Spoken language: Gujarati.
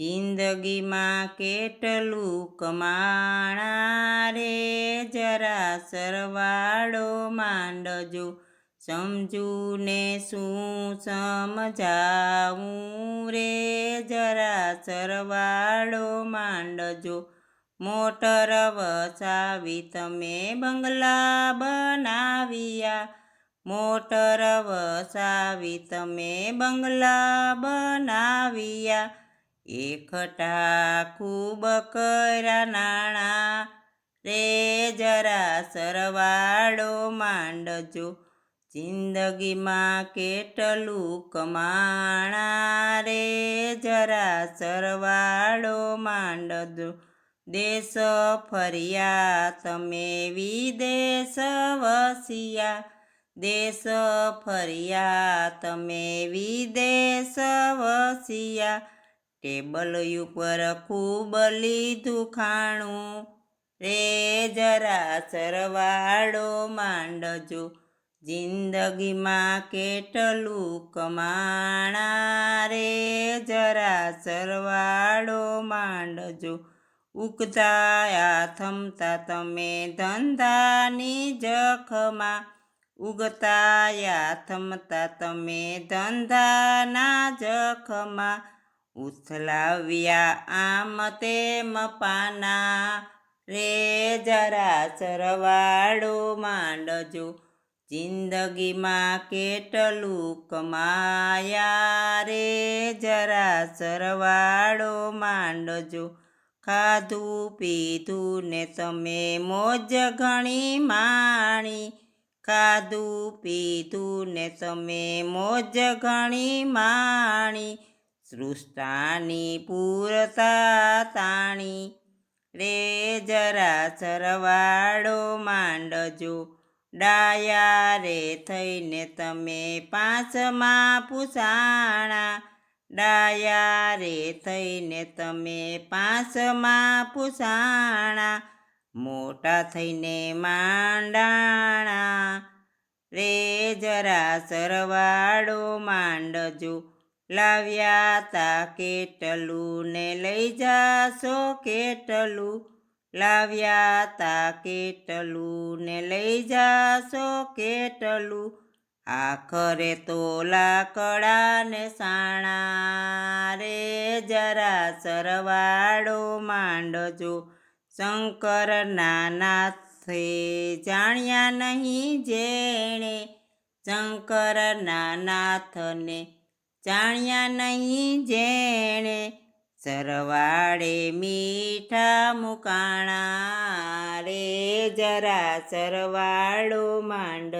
જિંદગીમાં કેટલું કમાણા રે જરા સરવાળો માંડજો. સમજું ને શું સમજાવું રે? જરા સરવાળો માંડજો. મોટર વસાવી તમે બંગલા બનાવ્યા. મોટર વસાવી તમે બંગલા બનાવ્યા. એકઠા ખૂબ કર્યા નાણા. રે જરા સરવાળો માંડજો. જિંદગીમાં કેટલું કમાણા રે જરા સરવાળો માંડજો. દેશ ફર્યા તમે વિદેશ વસિયા દેશ ફર્યા તમે વિદેશ વસિયા ટેબલ ઉપર ખૂબ લીધું ખાણું. રે જરા સરવાળો માંડજો. જિંદગીમાં કેટલું કમાણા રે જરા સરવાળો માંડજો. ઉગતા થમતા તમે ધંધાની જખમાં. ઉગતા થમતા તમે ધંધાના જખમાં. ઉથલાવ્યા આમ તેમ પાના. રે જરા સરવાળો માંડજો, જિંદગીમાં કેટલું કમાયા. રે જરા સરવાળો માંડજો, ખાધું પીધું ને તમે મોજ ઘણી માણી. ખાધું પીધું ને તમે મોજ ઘણી માણી. સૃષ્ટાની પૂરતા તાણી રે જરા સરવાળો માંડજો. ડાયા રે થઈને તમે પાંચમાં પૂછાણા. ડાયા રે થઈને તમે પાંચમાં પૂછાણા. મોટા થઈને માંડાણા. રે જરા સરવાળો માંડજો. લાવ્યા તા કેટલું ને લઈ જાશો કેટલું? લાવ્યા તા કેટલું ને લઈ જાશો કેટલું? આખરે તો લાકડા ને સાણા રે જરા સરવાળો માંડજો. શંકર નાનાથે જાણ્યા નહીં જેણે. શંકર નાનાથને જાણ્યા નહીં જેણે સરવાળે મીઠા મુકાણા રે જરા સરવાળો માંડ